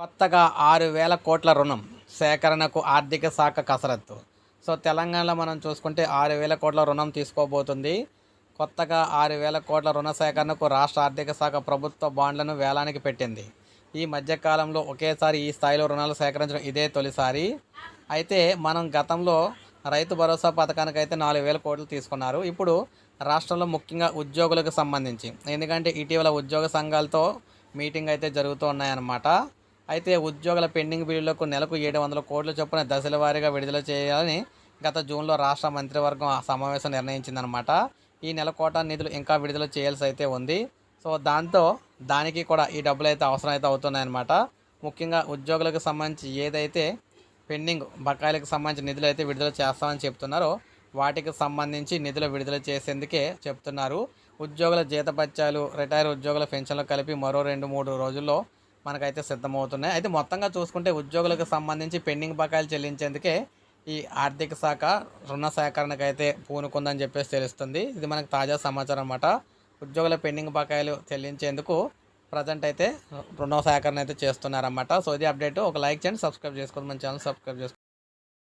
కొత్తగా ఆరు వేల కోట్ల రుణం సేకరణకు ఆర్థిక శాఖ కసరత్తు. సో తెలంగాణలో మనం చూసుకుంటే ఆరు వేల కోట్ల రుణం తీసుకోబోతుంది. కొత్తగా ఆరు వేల కోట్ల రుణ సేకరణకు రాష్ట్ర ఆర్థిక శాఖ ప్రభుత్వ బాండ్లను వేలానికి పెట్టింది. ఈ మధ్యకాలంలో ఒకేసారి ఈ స్థాయిలో రుణాలు సేకరించడం ఇదే తొలిసారి. అయితే మనం గతంలో రైతు భరోసా పథకానికి అయితే నాలుగు వేల కోట్లు తీసుకున్నారు. ఇప్పుడు రాష్ట్రంలో ముఖ్యంగా ఉద్యోగులకు సంబంధించి. ఎందుకంటే ఇటీవల ఉద్యోగ సంఘాలతో మీటింగ్ అయితే జరుగుతూ ఉన్నాయన్నమాట. అయితే ఉద్యోగుల పెండింగ్ బిల్లులకు నెలకు ఏడు వందల కోట్ల చొప్పున దశల వారీగా విడుదల చేయాలని గత జూన్లో రాష్ట్ర మంత్రివర్గం సమావేశం నిర్ణయించిందనమాట ఈ నెల కోటా నిధులు ఇంకా విడుదల చేయాల్సి అయితే ఉంది. సో దాంతో దానికి కూడా ఈ డబ్బులు అయితే అవసరం అయితే అవుతున్నాయన్నమాట. ముఖ్యంగా ఉద్యోగులకు సంబంధించి ఏదైతే పెండింగ్ బకాయిలకు సంబంధించి నిధులు అయితే విడుదల చేస్తామని చెప్తున్నారో వాటికి సంబంధించి నిధులు విడుదల చేసేందుకే చెప్తున్నారు. ఉద్యోగుల జీతపత్యాలు రిటైర్ ఉద్యోగుల పెన్షన్లు కలిపి మరో రెండు మూడు రోజుల్లో మనకైతే సిద్ధమవుతున్నాయి. అయితే మొత్తంగా చూసుకుంటే ఉద్యోగులకు సంబంధించి పెండింగ్ బకాయిలు చెల్లించేందుకే ఈ ఆర్థిక శాఖ రుణ సేకరణకు అయితే పూనుకుందని చెప్పేసి తెలుస్తుంది. ఇది మనకు తాజా సమాచారం అన్నమాట. ఉద్యోగుల పెండింగ్ బకాయిలు చెల్లించేందుకు ప్రజెంట్ అయితే రుణ సేకరణ అయితే చేస్తున్నారన్నమాట. సో ఇది అప్డేట్. ఒక లైక్ చేయండి సబ్స్క్రైబ్ చేసుకోండి. మన ఛానల్ సబ్స్క్రైబ్ చేసుకోండి.